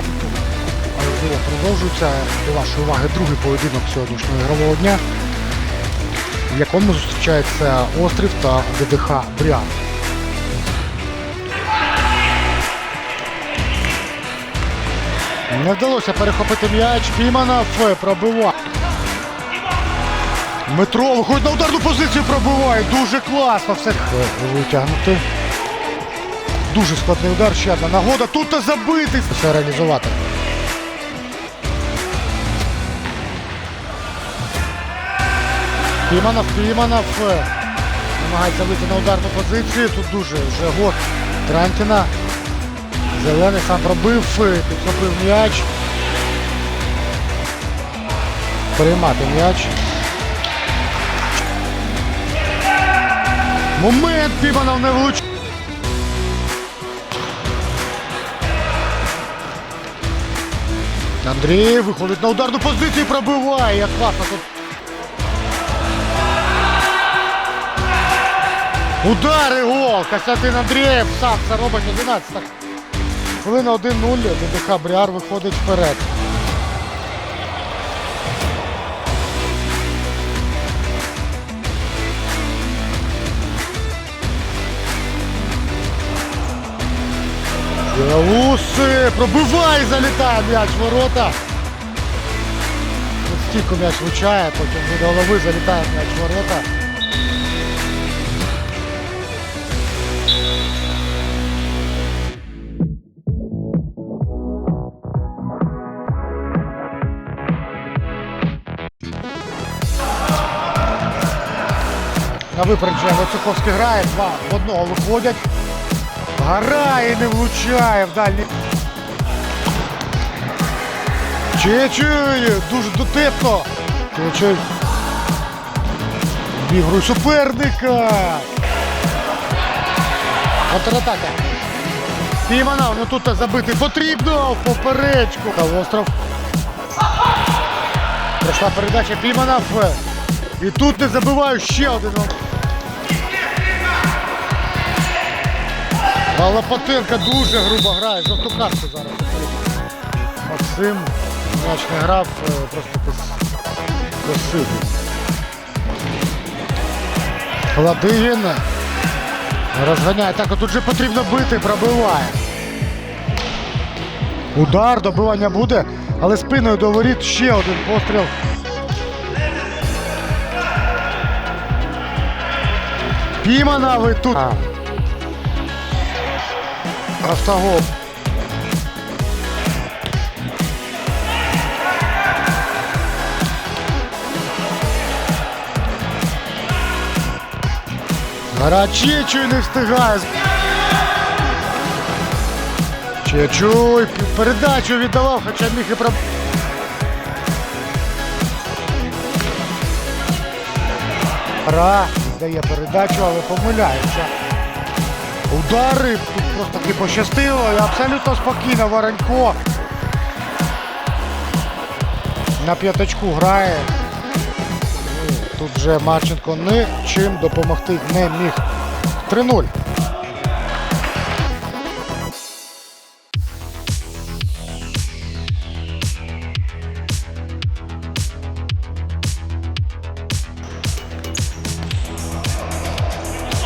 Диво продовжується. До вашої уваги другий поєдинок сьогоднішнього ігрового дня, в якому зустрічається Острів та ДДХ Бріан. Не вдалося перехопити м'яч. Піманов пробиває. Дмитро виходить на ударну позицію, пробиває. Дуже класно все витягнути. Дуже складний удар, ще одна нагода. Тут та забити. Все реалізувати. Піманов, Піманов намагається вийти на ударну позицію. Тут дуже вже год Трантіна. Зелений сам пробив, е, підхопив м'яч. Приймати м'яч. Момент Піманов не влучив. Андрій виходить на ударну позицію пробиває. Як класно тут. Удари гол! Костянтин Андрієв сам це робить 11. Хвилина 1-0. ДДХ Бріар виходить вперед. Уси пробиває, залітає м'яч в ворота. Тут стійку м'яч влучає, потім від голови залітає м'яч в ворота. На випередження Вацюковський грає, два в одного виходять. Грає, не влучає в дальній. Чечує, дуже дотепно. Чечуй. Бігру суперника. Контратака. Піманов, ну тут забити потрібно в поперечку. Та остров. Пройшла передача Піманов. І тут не забиваю ще один. А Лопатенко дуже грубо грає, жовту картку зараз. Максим м'яч не грав, е, просто без. Ладигін розганяє. Так, тут же потрібно бити, пробиває. Удар, добивання буде, але спиною до воріт ще один постріл. Пімана ви тут. Автогол. Гарачечуй не встигає. Чечуй, передачу віддавав, хоча міг і про... Ра дає передачу, але помиляється. Удари просто таки пощастило абсолютно спокійно Воронько. На п'ятачку грає. Тут вже Марченко нічим допомогти не міг. 3-0.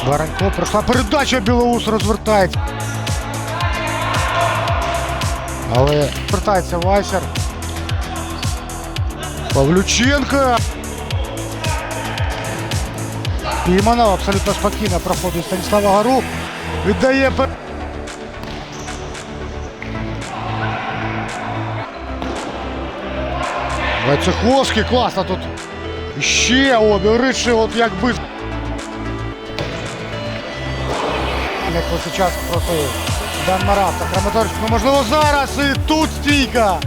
Воронько пройшла передача, Білоус розвертається. Але вертається Вайсер. Павлюченко. Пійманов абсолютно спокійно проходить Станіслава Гару. Віддає пер... Войцеховський класно тут. Ще обіричі, от якби. Як ось час проти Дан Маравта. Краматорськ, ну можливо зараз і тут стійка.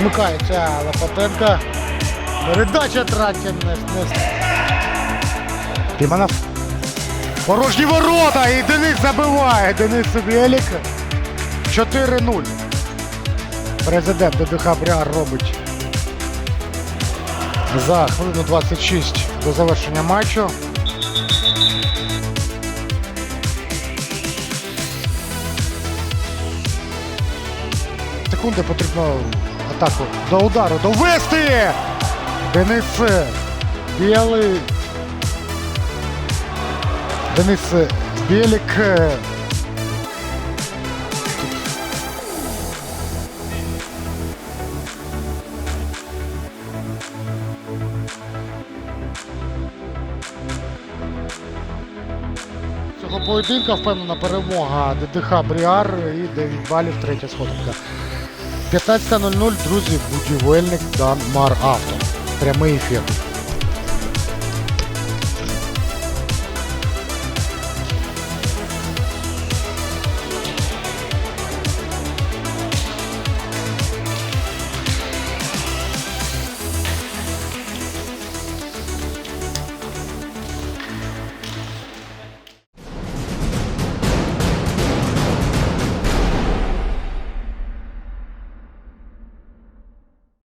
Вмикається Лопатенка. Передача не, не... Порожні ворота і Денис забиває. Денис Велик. 4-0. Президент ДДХ Бряр робить за хвилину 26 до завершення матчу. Секунди потрібно атаку до удару довести! Денис е, Білий. Денис е, Білік. Е, поєдинка впевнена перемога ДТХ Бріар і 9 балів, третя сходинка. 15.00, друзі, будівельник Данмар Авто. Прямий ефір.